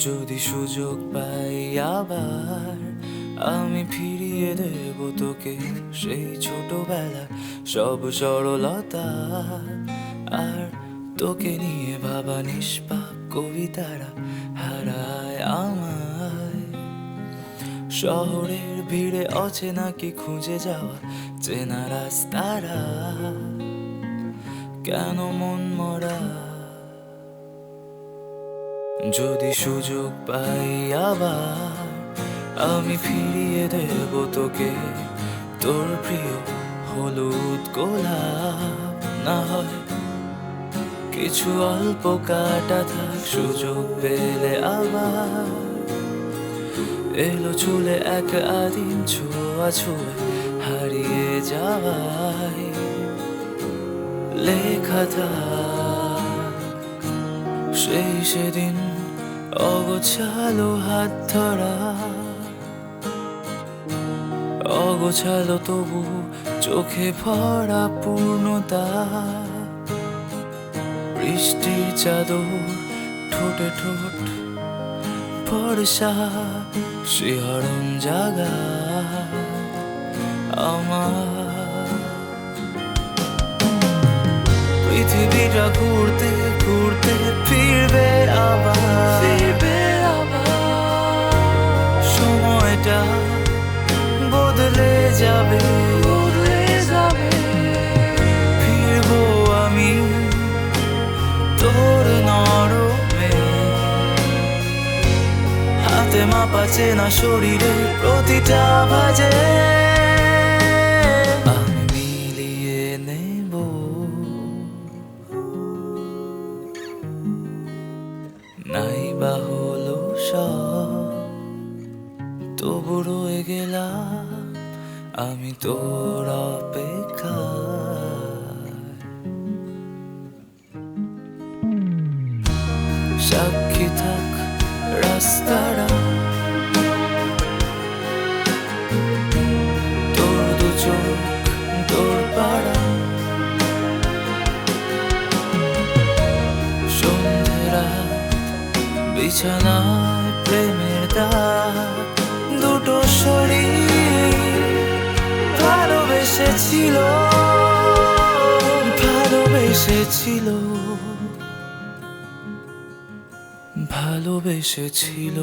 যদি সুযোগ পাই আবার আমি ফিরিয়ে দেব তোকে সেই ছোটবেলা সব সরলতা। আর তোকে নিয়ে ভাবা নিষ্পাপ কবিতারা হারায় আমায়। শহরের ভিড়ে অচেনা কি খুঁজে যাওয়া চেনা রাস্তারা? কেন মন মরা যদি সুযোগ পাই আবার, আমি ফিরিয়ে দেব তোকে। তোর প্রিয় হলুদ গোলাপ, না হয় কিছু অল্প কাটা থাক, সুযোগ পেলে আবার। এলো চুলে এক আদিম ছোঁয়া ছুঁয়ে হারিয়ে যাওয়াই লেখা থাক। সেই সেদিন অগোছালো হাত ধরা। অগোছালো তবু চোখে ভরা পূর্ণতা। বৃষ্টির চাদর ঠোঁটে ঠোঁট বর্ষা শিহরণ জাগা। আমার পৃথিবীটা ঘুরতে ঘুরতে ফিরবে আবার। ফিরবে আবার। সময়টা বদলে যাবে। বদলে যাবে। ফিরবো আমি তোর নরমে। হাতে মাপা চেনা শরীরে প্রতিটা বাজে বা হলো তবু রয়ে গেলাম আমি তোর অপেক্ষা সাক্ষী থাক রাস্তারা বিছানায় প্রেমের দাগ দুটো শরীর ভালোবেসেছিল ভালোবেসেছিল ভালোবেসেছিল।